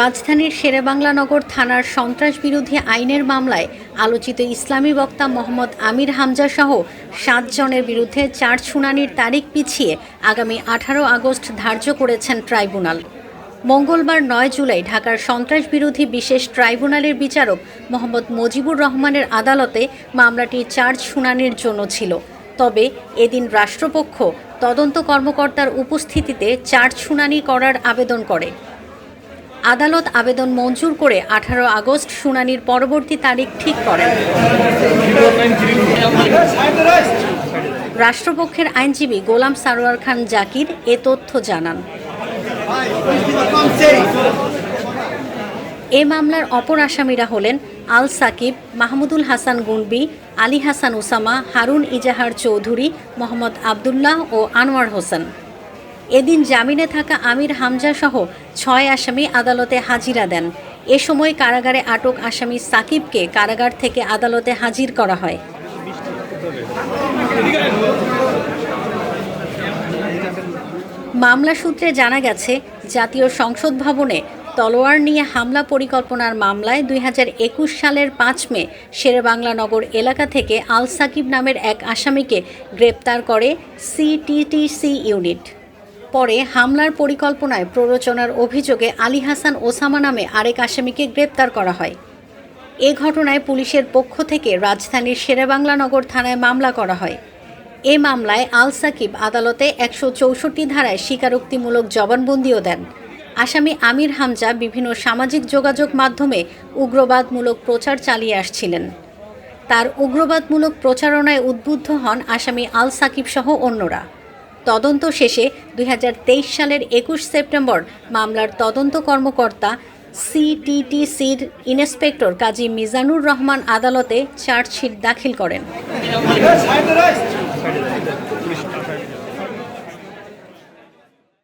রাজধানীর শেরেবাংলানগর থানার সন্ত্রাস বিরোধী আইনের মামলায় আলোচিত ইসলামী বক্তা মোহাম্মদ আমির হামজা সহ সাতজনের বিরুদ্ধে চার শুনানির তারিখ পিছিয়ে আগামী আঠারো আগস্ট ধার্য করেছেন ট্রাইব্যুনাল। মঙ্গলবার নয় জুলাই ঢাকার সন্ত্রাস বিরোধী বিশেষ ট্রাইব্যুনালের বিচারক মোহাম্মদ মজিবুর রহমানের আদালতে মামলাটি চার্জ শুনানির জন্য ছিল। তবে এদিন রাষ্ট্রপক্ষ তদন্ত কর্মকর্তার উপস্থিতিতে চার্জ শুনানি করার আবেদন করে। আদালত আবেদন মঞ্জুর করে আঠারো আগস্ট শুনানির পরবর্তী তারিখ ঠিক করেন। রাষ্ট্রপক্ষের আইনজীবী গোলাম সারোয়ার খান জাকির এ তথ্য জানান। এ মামলার অপর আসামিরা হলেন আল সাকিব, মাহমুদুল হাসান গুনবি, আলী হাসান ওসামা হারুন ইজাহার চৌধুরী, মোহাম্মদ আবদুল্লাহ ও আনোয়ার হোসেন। এদিন জামিনে থাকা আমির হামজা সহ ছয় আসামি আদালতে হাজিরা দেন। এ সময় কারাগারে আটক আসামি সাকিবকে কারাগার থেকে আদালতে হাজির করা হয়। মামলা সূত্রে জানা গেছে, জাতীয় সংসদ ভবনে তলোয়ার নিয়ে হামলা পরিকল্পনার মামলায় দুই হাজার একুশ সালের পাঁচ মে শেরেবাংলানগর এলাকা থেকে আল সাকিব নামের এক আসামিকে গ্রেপ্তার করে সিটিটিসি ইউনিট। পরে হামলার পরিকল্পনায় প্ররোচনার অভিযোগে আলী হাসান ওসামা নামে আরেক আসামিকে গ্রেপ্তার করা হয়। এ ঘটনায় পুলিশের পক্ষ থেকে রাজধানীর শেরেবাংলানগর থানায় মামলা করা হয়। এ মামলায় আল সাকিব আদালতে একশো চৌষট্টি ধারায় স্বীকারোক্তিমূলক জবানবন্দিও দেন। আসামি আমির হামজা বিভিন্ন সামাজিক যোগাযোগ মাধ্যমে উগ্রবাদমূলক প্রচার চালিয়ে আসছিলেন। তার উগ্রবাদমূলক প্রচারণায় উদ্বুদ্ধ হন আসামি আল সাকিব সহ অন্যরা। তদন্ত শেষে দুই হাজার তেইশ সালের একুশ সেপ্টেম্বর মামলার তদন্ত কর্মকর্তা সিটিটিসির ইন্সপেক্টর কাজী মিজানুর রহমান আদালতে চার্জশিট দাখিল করেন।